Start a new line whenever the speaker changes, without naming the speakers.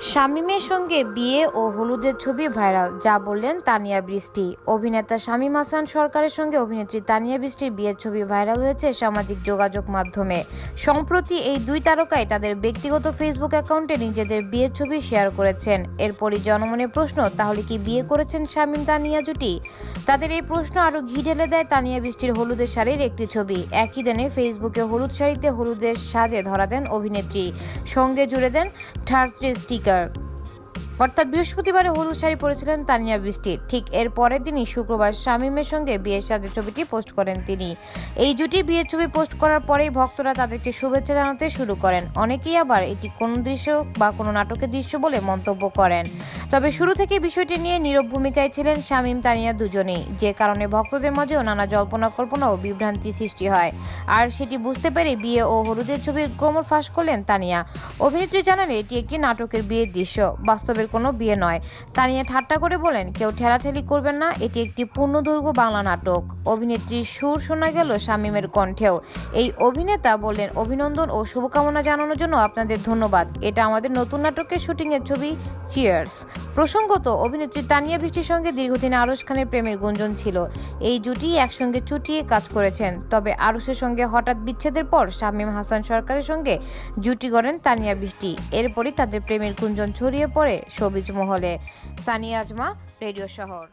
শামীমের সঙ্গে বিয়ে ও হলুদের ছবি ভাইরাল, যা বললেন তানিয়া বৃষ্টি। অভিনেতা শামীম হাসান সরকারের সঙ্গে অভিনেত্রী তানিয়া বৃষ্টির বিয়ের ছবি ভাইরাল হয়েছে সামাজিক যোগাযোগ মাধ্যমে। সম্প্রতি এই দুই তারকাই তাদের ব্যক্তিগত ফেসবুক অ্যাকাউন্টে নিজেদের বিয়ের ছবি শেয়ার করেছেন। এরপরই জনমনে প্রশ্ন, তাহলে কি বিয়ে করেছেন শামীম তানিয়া জুটি? তাদের এই প্রশ্ন আরও ঘি ঢেলে দেয় তানিয়া বৃষ্টির হলুদের শাড়ির একটি ছবি। একই দিনে ফেসবুকে হলুদ শাড়িতে হলুদের সাজে ধরা দেন অভিনেত্রী। সঙ্গে জুড়ে দেন থার্সডে স্টিকার speaker অর্থাৎ বৃহস্পতিবারে হলুদ শাড়ি পরেছিলেন তানিয়া বৃষ্টি। ঠিক এর পরের দিনই শুক্রবার শামীমের সঙ্গে বিয়ের সাজের ছবিটি পোস্ট করেন তিনি। এই জুটি বিয়ের ছবি পোস্ট করার পরেই ভক্তরা তাদেরকে শুভেচ্ছা জানাতে শুরু করেন। অনেকেই আবার এটি কোনো দৃশ্য বা কোনো নাটকের দৃশ্য বলে মন্তব্য করেন। তবে শুরু থেকে বিষয়টি নিয়ে নীরব ভূমিকায় ছিলেন শামীম, তানিয়া দুজনেই। যে কারণে ভক্তদের মাঝেও নানা জল্পনা কল্পনা ও বিভ্রান্তি সৃষ্টি হয়। আর সেটি বুঝতে পেরে বিয়ে ও হলুদের ছবির ক্রমর ফাঁস করলেন তানিয়া। অভিনেত্রী জানান এটি একটি নাটকের বিয়ের দৃশ্য। বাস্তবের কোনো বিয়ে নয়। তা নিয়ে ঠাট্টা করে বলেন, কেউ ঠেলাঠেলি করবেন না, এটি একটি পূর্ণদৈর্ঘ্য বাংলা নাটক। অভিনেত্রীর সুর শোনা গেল শামীমের কণ্ঠেও। এই অভিনেতা বললেন, অভিনন্দন ও শুভকামনা জানানোর জন্য আপনাদের ধন্যবাদ। এটা আমাদের নতুন নাটকের শুটিংয়ের ছবি। চিয়ার্স প্রসঙ্গত, অভিনেত্রী তানিয়া বৃষ্টির সঙ্গে দীর্ঘদিন আরশ খানের প্রেমের গুঞ্জন ছিল। এই জুটি একসঙ্গে চুটিয়ে কাজ করেছেন। তবে আরশের সঙ্গে হঠাৎ বিচ্ছেদের পর শামীম হাসান সরকারের সঙ্গে জুটি গড়েন তানিয়া বৃষ্টি। এরপরই তাদের প্রেমের গুঞ্জন ছড়িয়ে পড়ে সবিজ মহলে। সানিয়া আজমা, রেডিও শহর।